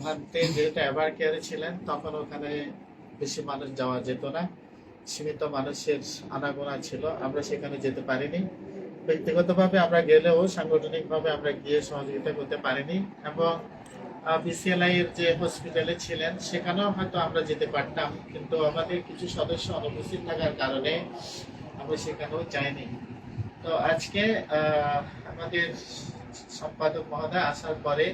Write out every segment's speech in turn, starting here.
ভান্তে যেহেতু এভার কেয়ারে ছিলেন, তখন ওখানে বেশি মানুষ যাওয়া যেত না। সীমিত মানুষের আনাগোনা ছিল, আমরা সেখানে যেতে পারিনি। ব্যক্তিগতভাবে আমরা গেলেও, সাংগঠনিকভাবে আমরা গিয়ে সহযোগিতা করতে পারিনি এবং বিসিএলআই এর যে হসপিটালে ছিলেন, সেখানেও হয়তো আমরা যেতে পারতাম, কিন্তু আমাদের কিছু সদস্য অনুপস্থিত থাকার কারণে আমরা সেখানেও যাইনি। তো আজকে আমাদের সম্পাদক মহোদয় আসার পরে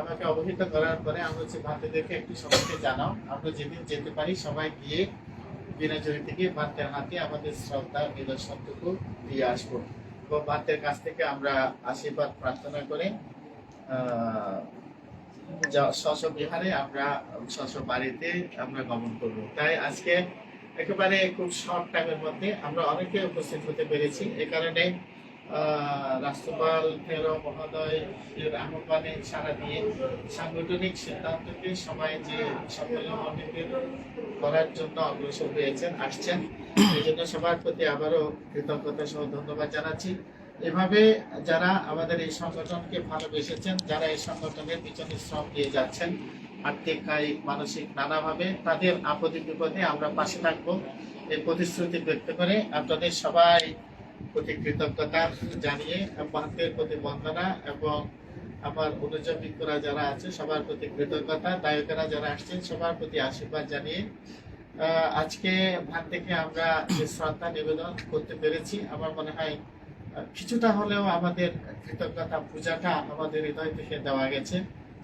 আমাকে অবহিত করার পরে আমরা হচ্ছে ভান্তিদেরকে একটু সবাইকে জানাও। আমরা যেদিন যেতে পারি, সবাই গিয়ে বিনাজয়ী থেকে ভাতের হাতে আমাদের শ্রদ্ধা, নিদর্শনটুকু দিয়ে আসব এবং ভান্তের কাছ থেকে আমরা আশীর্বাদ প্রার্থনা করে যা- বিহারে আমরা স্ব বাড়িতে আমরা গমন করব। তাই আজকে একেবারে খুব শর্ট টাইমের মধ্যে আমরা অনেকে উপস্থিত হতে পেরেছি। এ কারণে রাষ্ট্রপাল ফেরো মহোদয় এর আহ্বানে সারা দিয়ে সাংগঠনিক সিদ্ধান্তকে সবাই যে সাফল্যমণ্ডিত করার জন্য অগ্রসর হয়েছেন, আসছেন এই জন্য সবার প্রতি আবারও কৃতজ্ঞতা সহ ধন্যবাদ জানাচ্ছি। এভাবে যারা আমাদের এই সংগঠনকে ভালোবেসেছেন, যারা এই সংগঠনের পিছনে শ্রম দিয়ে যাচ্ছেন, আর্থিক, কায়িক, মানসিক, নানাভাবে, তাদের আপদে বিপদে আমরা পাশে থাকব। এই প্রতিশ্রুতি ব্যক্ত করে আপনাদের সবাই প্রতি কৃতজ্ঞতা জানিয়ে ভারতের প্রতি বন্দনা এবং আমার অনুযায়ীরা যারা আছে, সবার প্রতি কৃতজ্ঞতা। দায়কেরা যারা আসছেন, সবার প্রতি আশীর্বাদ জানিয়ে আজকে ভাত থেকে আমরা যে শ্রদ্ধা নিবেদন করতে পেরেছি, আমার মনে হয় কিছুটা হলেও আমাদের কৃতজ্ঞতা পূজাটা আমাদের হৃদয় থেকে দেওয়া গেছে,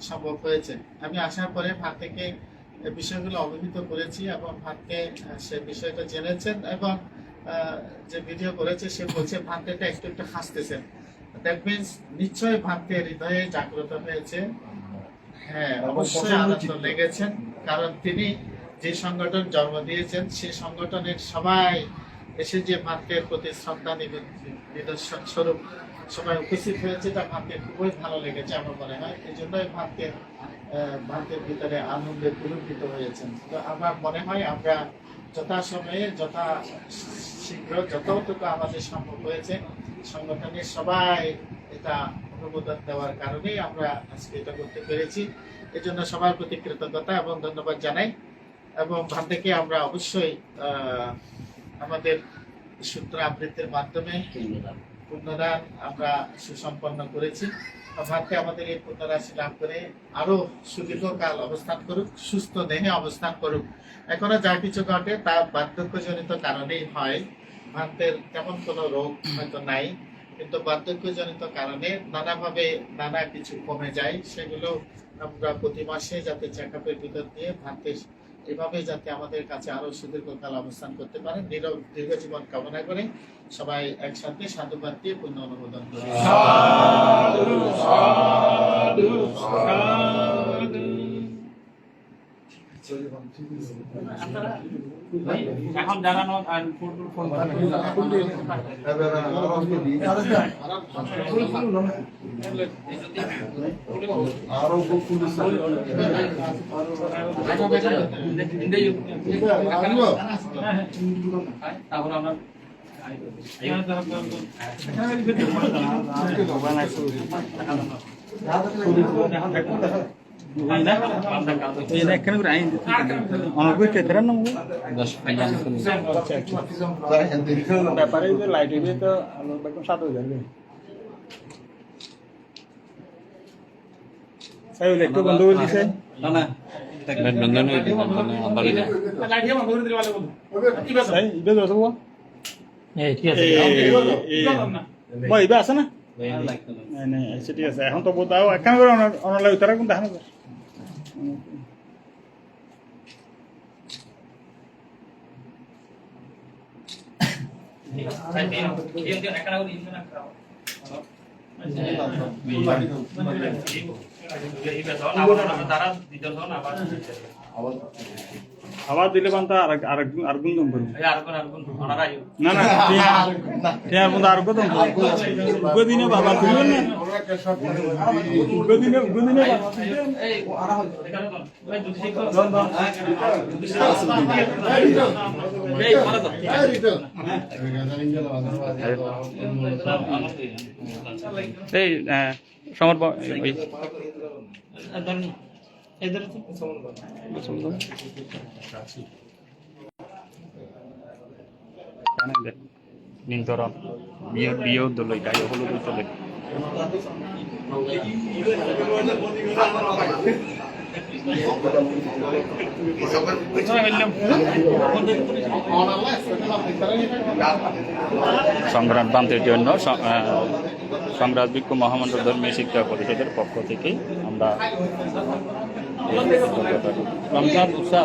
সম্ভব হয়েছে। আমি আসার পরে ভাত থেকে বিষয়গুলো অবহিত করেছি এবং ভাতকে সে বিষয়টা জেনেছেন এবং যে ভিডিও করেছে সে বলছে ভান্তেটা একটু একটু হাসতেছেন দ্যাট মিনস নিশ্চয়ই ভান্তের হৃদয়ে জাগ্রত হয়েছে। হ্যাঁ অবশ্যই আনন্দ লেগেছেন কারণ তিনি যে সংগঠন জন্ম দিয়েছেন সেই সংগঠনের সবাই এসে যে ভান্তের প্রতি শ্রদ্ধা নিবেদন নিদর্শন স্বরূপ সবাই উপস্থিত হয়েছে তা ভান্তের খুবই ভালো লেগেছে আমার মনে হয়। এই জন্যই ভান্তের আহ, ভান্তের ভিতরে আনন্দে পুলকিত হয়েছেন। তো আমার মনে হয় আমরা যথাসময়ে যথা শীঘ্র যতটুকু আমাদের সম্ভব হয়েছে সংগঠনের সবাই এটা অনুমোদন দেওয়ার কারণেই আমরা আজকে এটা করতে পেরেছি। এজন্য সবার প্রতি কৃতজ্ঞতা এবং ধন্যবাদ জানাই। এবং ভান্তেকে আমরা অবশ্যই আমাদের সূত্র আবৃত্তির মাধ্যমে পুণ্যদান আমরা সুসম্পন্ন করেছি। ভারতে আমাদের এই পুণ্যরাশি লাভ করে আরও সুদীর্ঘকাল অবস্থান করুক, সুস্থ দেহে অবস্থান করুক। এখনও যা কিছু ঘটে তা বার্ধক্যজনিত কারণেই হয়। ভারতের তেমন কোনো রোগ হয়তো নাই, কিন্তু বার্ধক্যজনিত কারণে নানাভাবে নানা কিছু কমে যায়। সেগুলো আমরা প্রতি মাসে যাতে চেক আপের ভিতর দিয়ে ভারতের এভাবে যাতে আমাদের কাছে আরও সুদীর্ঘকাল অবস্থান করতে পারেন দীর্ঘ দীর্ঘ জীবন কামনা করে সবাই একসাথে সাধুবাদ দিয়ে পুণ্য অনুমোদন করি। এখন তারপর আমরা এখানে করে আইন আমার কই কেতরা নাম ব্যাপারে যে লাইট হইবে তো আলো বেকম সাত হয়ে যাবে সাই একটু বন্ধ করে দিছে না না বন্ধন হয়ে দিন বন্ধন আবার সাই ইবে ধরতে বল এই ঠিক আছে মই ইবে আছে না আচ্ছা ঠিক আছে এখন তো বোতাও এখানে করে অনলাইন উতারা কোন দেখানো যায় আবার দিলে বান্তা আর আর আর গুণ দম করবে না না আর দিনে বাবা না এই সমর নিন্তরণ বিয়ে বিয়েও দলই গায়ে হলুদ দলই স- আহ, সংগ্রাম বিক্ষ মহামন্ড ধর্মীয় শিক্ষা পরিষদের পক্ষ থেকে আমরা রমজান উৎসাহ